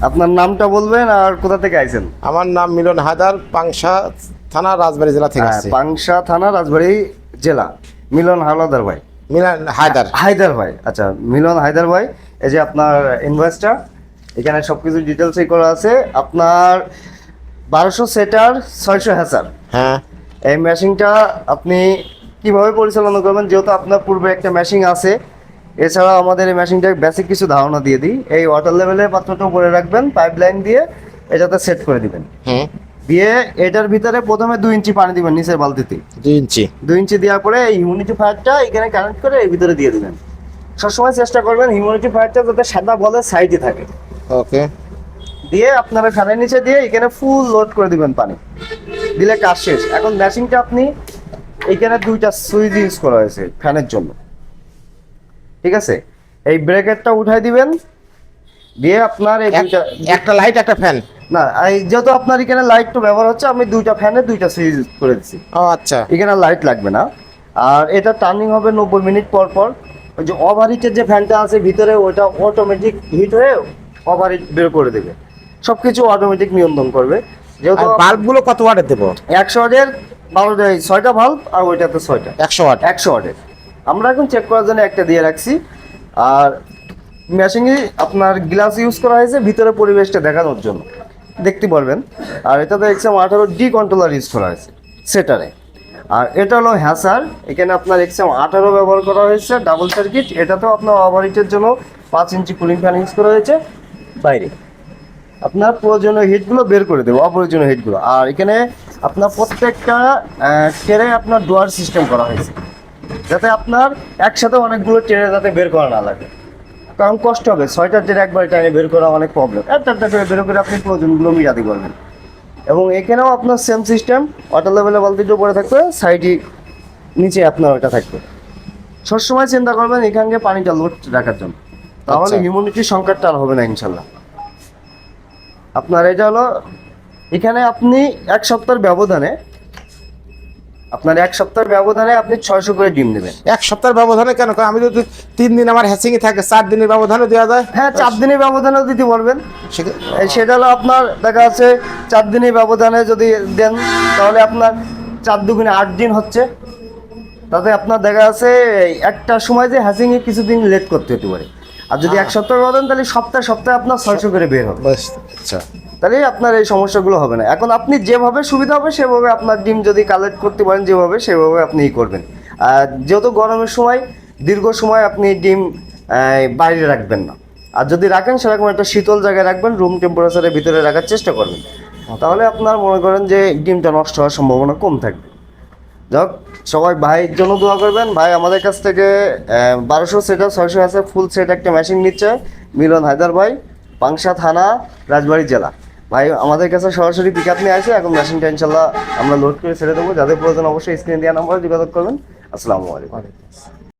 আপনার নামটা বলবেন আর কোথা থেকে আইছেন? আমার নাম মিলন হায়দার পাংশা থানা রাজবাড়ী জেলা থেকে হ্যাঁ, আসছি। পাংশা থানা রাজবাড়ী জেলা। মিলন হাওলাদার ভাই। মিলন হায়দার। হায়দার ভাই আচ্ছা মিলন হায়দার ভাই এই যে আপনার ইনভয়েসটা এখানে সব কিছু ডিটেলসই করা আছে। আপনার বারোশো সেটার ছয়শো হ্যাসার হ্যাঁ। এই মেশিনটা আপনি কীভাবে পরিচালনা করবেন? যেহেতু আপনার পূর্বে একটা মেশিন আছে এছাড়া আমাদের এই মেশিনটা বেসিক কিছু ধারণা দিয়ে দিই। এই ওয়াটার লেভেলে পাত্রটা উপরে রাখবেন পাইপ লাইন দিয়ে এটাতে সেট করে দিবেন। দিয়ে এটার ভিতরে প্রথমে দুই ইঞ্চি পানি দিবেন নিচের বালতিতে। দুই ইঞ্চি। দুই ইঞ্চি দেওয়ার পরে এই হিউমিডিটি ফায়ারটা এখানে কানেক্ট করে এর ভিতরে দিয়ে দিবেন। সবসময় চেষ্টা করবেন হিউমিডিটি ফায়ারটা যাতে সাদা বলের সাইডে থাকে। ওকে। দিয়ে আপনারা ফ্যানের নিচে দিয়ে এখানে ফুল লোড করে দিবেন পানি। দিলে কাজ শেষ। এখন মেশিনটা আপনি এখানে দুইটা সুইচ ইউজ করা হয়েছে ফ্যানের জন্য। ঠিক আছে? এই ব্রেকেটটা উঠাই দিবেন দিয়ে আপনার এই দুইটা একটা লাইট একটা ফ্যান না এই যেহেতু আপনার এখানে লাইট তো ব্যবহার হচ্ছে আমি দুইটা ফ্যানের দুইটা সুইচ ইউজ করে দিচ্ছি ও আচ্ছা। এখানে লাইট লাগবে না। আর এটা টার্নিং হবে নব্বই মিনিট পর পর। ওই যে ওভার হিটের যে ফ্যানটা আছে ভিতরে ওটা অটোমেটিক হিট হয়ে ওভার হিট বের করে দেবে। সব কিছু অটোমেটিক নিয়ন্ত্রণ করবে। যেহেতু বাল্বগুলো কত ওয়াটের দেবো? একশো ওয়াটের এই ছয়টা ভাল্ব আর ওইটাতে ছয়টা। একশো ওয়াট একশো ওয়াটের আমরা এখন চেক করার জন্য একটা দিয়ে রাখছি। আর মেশিনে আপনার গ্লাস ইউজ করা হয়েছে, ভিতরে পরিবেশটা দেখানোর জন্য। দেখতে পারবেন। আর এটাতে এক্সাম আঠারো ডি কন্ট্রোলার ইউজ করা হয়েছে, সেটারে। আর এটা হলো হ্যাসার। এখানে আপনার এক্সাম আঠারো ব্যবহার করা হয়েছে ডাবল সার্কিট এটাতেও আপনার ওভারহিটের জন্য পাঁচ ইঞ্চি কুলিং ফ্যান ইউজ করা হয়েছে। বাইরে। আপনার প্রয়োজনীয় হিটগুলো বের করে দেবো, অপ্রয়োজনীয় হিটগুলো আর এখানে আপনার প্রত্যেকটা ট্রেনে আপনার ডোয়ার সিস্টেম করা হয়েছে। যাতে আপনার একসাথে অনেকগুলো ট্রেনে যাতে বের করা না লাগে। কারণ কষ্ট হবে ছয়টা ট্রেন একবার টাইমে বের করা অনেক প্রবলেম একটা একটা করে বের করে আপনি প্রয়োজনগুলো মিটাতে পারবেন। এবং এখানেও আপনার সেম সিস্টেম ওয়াটার লেভেলে বালতিটা উপরে থাকবে সাইডে নিচে আপনার ওটা থাকবে। সবসময় চিন্তা করবেন এখানকে পানিটা লোড রাখার জন্য। তাহলে আচ্ছা। হিউম্যানিটির সংকটটা আর হবে না ইনশাল্লাহ আপনার এটা হলো এখানে আপনি এক সপ্তাহের ব্যবধানে আপনার এক সপ্তাহের ব্যবধানে আপনি ছয়শো করে ডিম দেবেন। এক সপ্তাহের ব্যবধানে কেন? কারণ আমি যদি তিন দিন আমার হ্যাচিং থাকে চার দিনের ব্যবধানে দেওয়া যায়? হ্যাঁ চার দিনের ব্যবধানেও দিতে পারবেন সেটা হলো আপনার দেখা যাচ্ছে চার দিনের ব্যবধানে যদি দেন তাহলে আপনার চার দুগুণে আট দিন হচ্ছে। তাতে আপনার দেখা যাচ্ছে একটা সময় যে হ্যাচিংয়ে কিছুদিন লেট করতে হতে পারে। আর যদি এক সপ্তাহ ব্যবধান তাহলে সপ্তাহে সপ্তাহে আপনার ছয়শো করে বের হবে। আচ্ছা। তাহলে আপনার এই সমস্যাগুলো হবে না। এখন আপনি যেভাবে সুবিধা হবে, সেভাবে আপনার ডিম যদি কালেক্ট করতে পারেন, যেভাবে, সেভাবে আপনি ই করবেন। আর যেহেতু গরমের সময়, দীর্ঘ সময় আপনি ডিম বাইরে রাখবেন না। আর যদি রাখেন, সেরকম একটা শীতল জায়গায় রাখবেন রুম টেম্পারেচারের ভিতরে রাখার চেষ্টা করবেন। তাহলে আপনার মনে করেন যে ডিমটা নষ্ট হওয়ার সম্ভাবনা কম থাকবে। যাক সবাই ভাইয়ের জন্য দোয়া করবেন। ভাই আমাদের কাছ থেকে বারোশো সেটা ছয়শো আছে ফুল সেট একটা মেশিন নিচ্ছে। মিলন হায়দার ভাই, পাংশা থানা, রাজবাড়ী জেলা। ভাই, আমাদের কাছে সরাসরি পিক আপ নিয়ে আসে। এখন মেশিনটা ইনশাল্লাহ আমরা লোড করে ছেড়ে দেবো। যাদের প্রয়োজন অবশ্যই স্ক্রিন দেওয়া নাম্বারে যোগাযোগ করবেন। আসসালামু আলাইকুম।